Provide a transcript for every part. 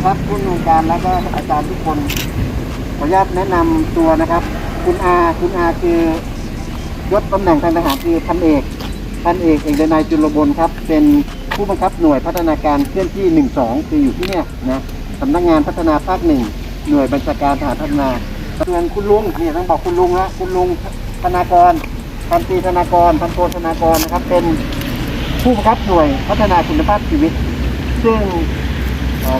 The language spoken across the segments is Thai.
นะครับผู้อำนวยการแล้วก็อาจารย์ทุกคนขออนุญาตแนะนำตัวนะครับ คุณอาคุณอาคือยศตำแหน่งทางทหารคือพันเอกพันเอกเอกเดนายจุลบลครับ เป็นผู้บังคับหน่วยพัฒนาการเคลื่อนที่ 12 คืออยู่ที่เนี่ยนะสำนักงานพัฒนาภาคหนึ่งหน่วยบัญชาการทหารพัฒนาส่วนคุณลุงเนี่ยต้องบอกคุณลุงละคุณลุงธนากรพันตีธนากรพันโทธนากรนะครับ เป็นผู้บังคับหน่วยพัฒนาคุณภาพชีวิต ซึ่ง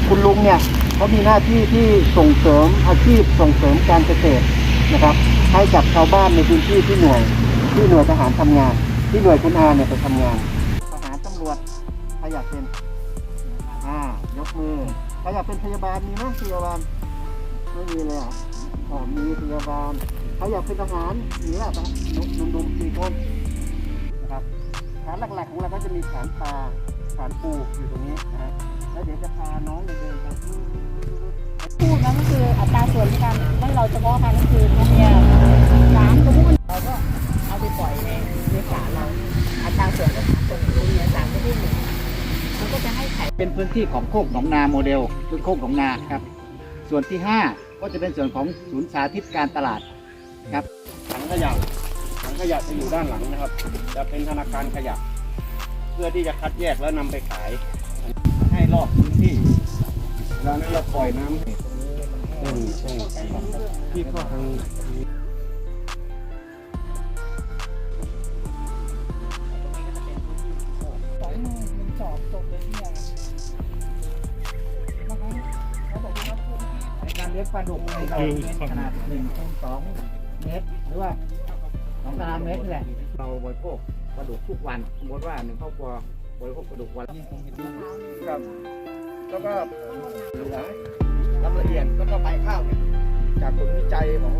คุณลุงเนี่ยเขามีหน้าที่ที่ส่งเสริมอาชีพส่งเสริมการเกษตรนะครับ ให้กับชาวบ้านในพื้นที่ที่หน่วยที่หน่วยทหารทำงาน ที่หน่วยคุณอาเนี่ยไปทำงานทหารตำรวจใครอยากเป็นอ่ายกมือใครอยากเป็นพยาบาลมีไหมพยาบาลไม่มีเลยอะอ๋อมีพยาบาลใครอยากเป็นทหารมีอะหนุ่มๆสี่คนนะครับฐานหลักๆของเราก็จะมีฐานปลาฐานปูอยู่ตรงนี้นะฮะแล้วเดี๋ยวจะพ พูดนะก็คืออัตราส่วนการไม่เราเฉพาะพันก็คือตัวเมียสามตัวผู้เราก็เอาไปปล่อยในในสาเราอัตราส่วนก็สามตัวตัวเมียสามตัวผู้หนึ่งมันก็จะให้ไข่เป็นพื้นที่ของโคกหนองนาโมเดลคือโคกหนองนาครับ ส่วนที่ 5 ก็จะเป็นส่วนของศูนย์สาธิตการตลาดครับถังขยะถังขยะจะอยู่ด้านหลังนะครับ จะเป็นธนาคารขยะ เพื่อที่จะคัดแยกแล้วนำไปขาย ให้รอบพื้นที่แล้วนั้นเราปล่อยน้ ให้ตรงนี้ช่วงช่วงที่เข้าทางสองมือหนึ่งสอบจบเลยที่เนี่ยบางครั้งเขาบอกว่าพูดในการเลี้ยงปลาดุกในเราเป็นขนาด1คูณ2เมตรหรือว่า2ตารางเมตรนี่แหละเราบริโภคปลาดุกทุกวันสมมติว่าหนึ่งครอบครัวบริโภคปลาดุกวันละครับแล้วก็ทำละเอียดแล้วก็ใบ ข้าวเนี่ยจากผลวิจัยของ